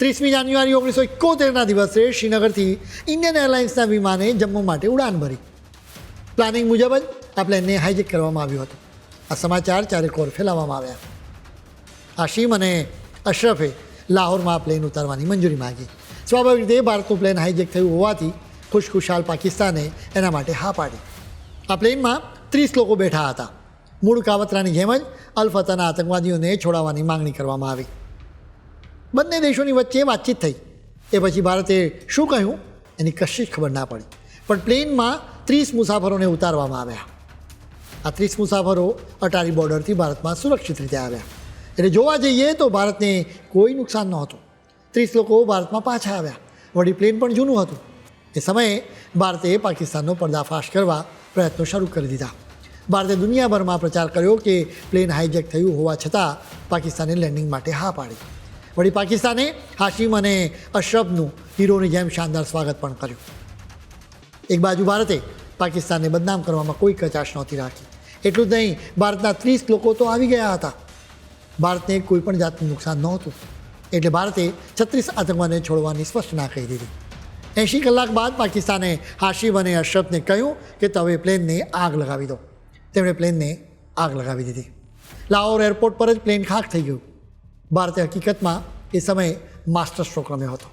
ત્રીસમી જાન્યુઆરી ઓગણીસો એકોતેરના દિવસે શ્રીનગરથી ઇન્ડિયન એરલાઇન્સના વિમાને જમ્મુ માટે ઉડાન ભરી. પ્લાનિંગ મુજબ જ આ પ્લેનને હાઇજેક કરવામાં આવ્યું હતું. આ સમાચાર ચારેકોર ફેલાવવામાં આવ્યા. આશીમ અને અશરફે લાહોરમાં પ્લેન ઉતારવાની મંજૂરી માગી. સ્વાભાવિક રીતે ભારતનું પ્લેન હાઇજેક થયું હોવાથી ખુશખુશાલ પાકિસ્તાને એના માટે હા પાડી. આ પ્લેનમાં ત્રીસ લોકો બેઠા હતા. મૂળ કાવતરાની જેમ જ અલફતાના આતંકવાદીઓને છોડાવવાની માંગણી કરવામાં આવી. બંને દેશોની વચ્ચે વાતચીત થઈ. એ પછી ભારતે શું કહ્યું? એની કશી જ ખબર ના પડી. પણ પ્લેનમાં ત્રીસ મુસાફરોને ઉતારવામાં આવ્યા. આ ત્રીસ મુસાફરો અટારી બોર્ડરથી ભારતમાં સુરક્ષિત રીતે આવ્યા. એટલે જોવા જઈએ તો ભારતને કોઈ નુકસાન નહોતું. ત્રીસ લોકો ભારતમાં પાછા આવ્યા. વળી પ્લેન પણ જૂનું હતું. એ સમયે ભારતે પાકિસ્તાનનો પર્દાફાશ કરવા પ્રયત્નો શરૂ કરી દીધા. ભારતે દુનિયાભરમાં પ્રચાર કર્યો કે પ્લેન હાઇજેક થયું હોવા છતાં પાકિસ્તાને લેન્ડિંગ માટે હા પાડી. વળી પાકિસ્તાને હાશિમ અને અશરફનું હીરોની જેમ શાનદાર સ્વાગત પણ કર્યું. એક બાજુ ભારતે પાકિસ્તાનને બદનામ કરવામાં કોઈ કચાશ નહોતી રાખી. એટલું જ નહીં, ભારતના ત્રીસ લોકો તો આવી ગયા હતા. ભારતને કોઈ પણ જાતનું નુકસાન નહોતું. એટલે ભારતે છત્રીસ આતંકવાદને છોડવાની સ્પષ્ટ ના કહી દીધી. એંશી કલાક બાદ પાકિસ્તાને હાશિમ અને અશરફને કહ્યું કે તમે પ્લેનને આગ લગાવી દો. તેમણે પ્લેનને આગ લગાવી દીધી. લાહોર એરપોર્ટ પર જ પ્લેન ખાખ થઈ ગયું. ભારતે હકીકતમાં એ સમયે માસ્ટર સ્ટ્રોક રમ્યો હતો.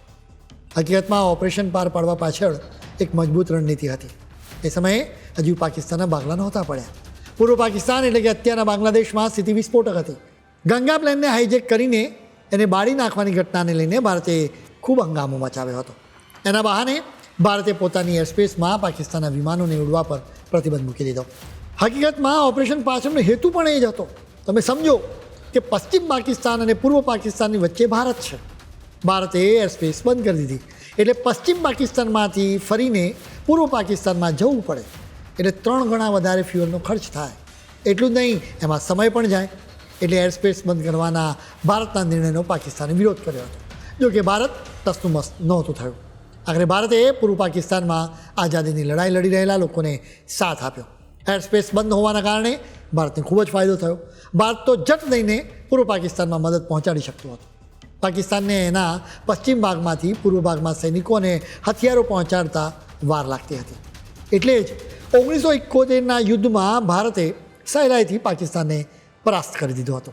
હકીકતમાં ઓપરેશન પાર પાડવા પાછળ એક મજબૂત રણનીતિ હતી. એ સમયે હજુ પાકિસ્તાનના બાંગ્લા નહોતા પડ્યા. પૂર્વ પાકિસ્તાન એટલે કે અત્યારના બાંગ્લાદેશમાં સ્થિતિ વિસ્ફોટક હતી. ગંગા પ્લેનને હાઇજેક કરીને એને બાળી નાખવાની ઘટનાને લઈને ભારતે ખૂબ હંગામો મચાવ્યો હતો. એના બહાને ભારતે પોતાની એરસ્પેસમાં પાકિસ્તાનના વિમાનોને ઉડવા પર પ્રતિબંધ મૂકી દીધો. હકીકતમાં ઓપરેશન પાછળનો હેતુ પણ એ જ હતો. તમે સમજો કે પશ્ચિમ પાકિસ્તાન અને પૂર્વ પાકિસ્તાનની વચ્ચે ભારત છે. ભારતે એર સ્પેસ બંધ કરી દીધી. એટલે પશ્ચિમ પાકિસ્તાનમાંથી ફરીને પૂર્વ પાકિસ્તાનમાં જવું પડે. એટલે ત્રણ ગણા વધારે ફ્યુઅલનો ખર્ચ થાય. એટલું જ નહીં, એમાં સમય પણ જાય. એટલે એરસ્પેસ બંધ કરવાના ભારતના નિર્ણયનો પાકિસ્તાને વિરોધ કર્યો હતો. જો કે ભારત મસ્ત નહોતું થયું. આખરે ભારતે પૂર્વ પાકિસ્તાનમાં આઝાદીની લડાઈ લડી રહેલા લોકોને સાથ આપ્યો. એરસ્પેસ બંધ હોવાના કારણે ભારતને ખૂબ જ ફાયદો થયો. ભારત તો જટ દઈને પૂર્વ પાકિસ્તાનમાં મદદ પહોંચાડી શકતો હતો. પાકિસ્તાનને એના પશ્ચિમ ભાગમાંથી પૂર્વ ભાગમાં સૈનિકો અને હથિયારો પહોંચાડતા વાર લાગતી હતી. એટલે જ ઓગણીસો એકોતેરના યુદ્ધમાં ભારતે સહેલાઈથી પાકિસ્તાનને પરાસ્ત કરી દીધો હતો.